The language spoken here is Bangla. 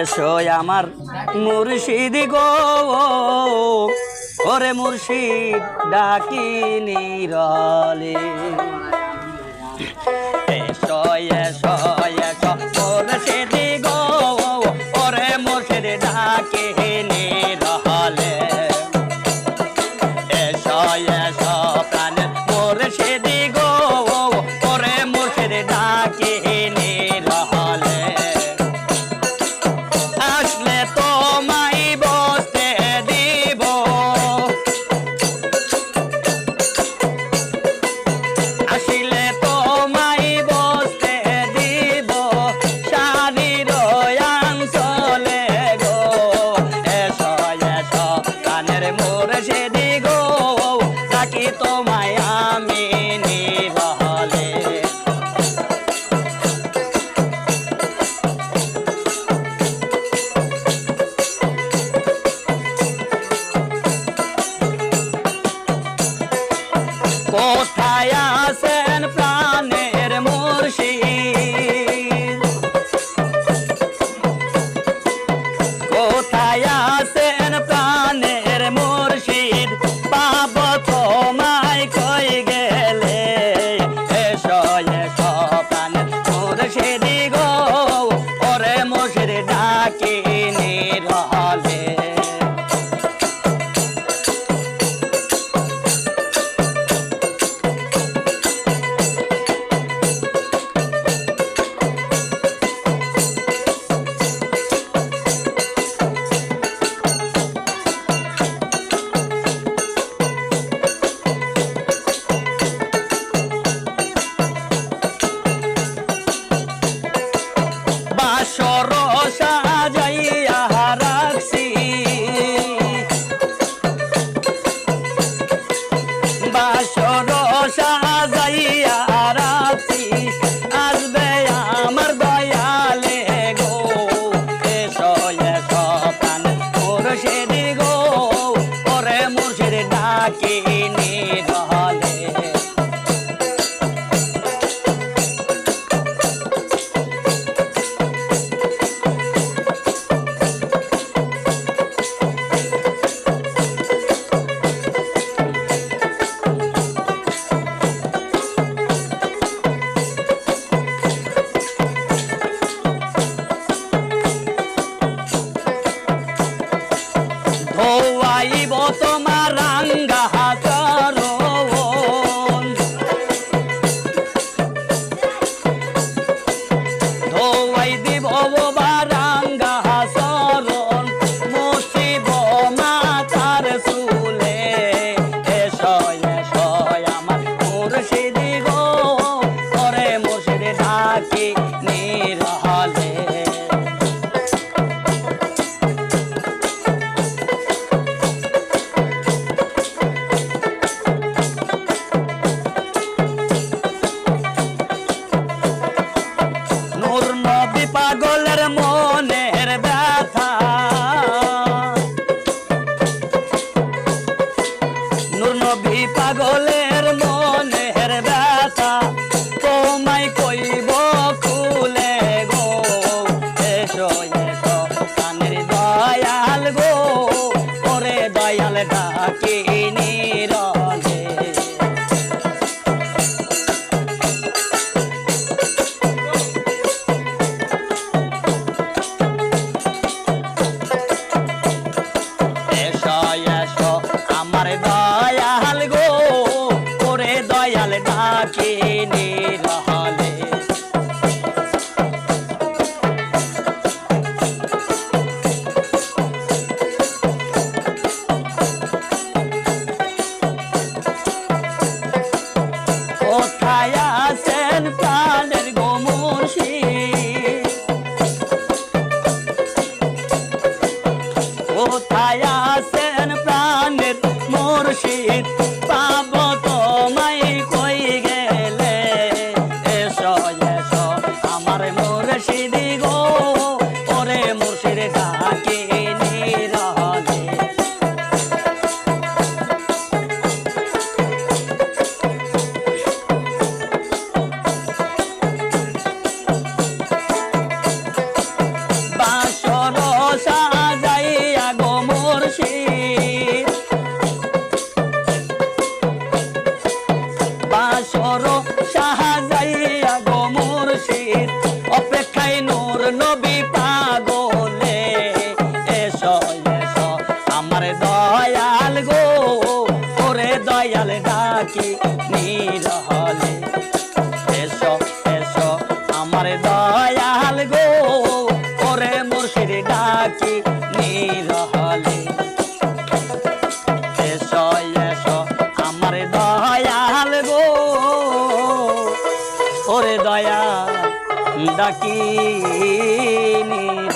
এসো আমার মুর্শিদ গো। ওরে মুর্শিদ ডাকি নিরলে રાખીને নবী পাগলে चलना के ने रहा ওরে দয়া ডাকি নিরহলে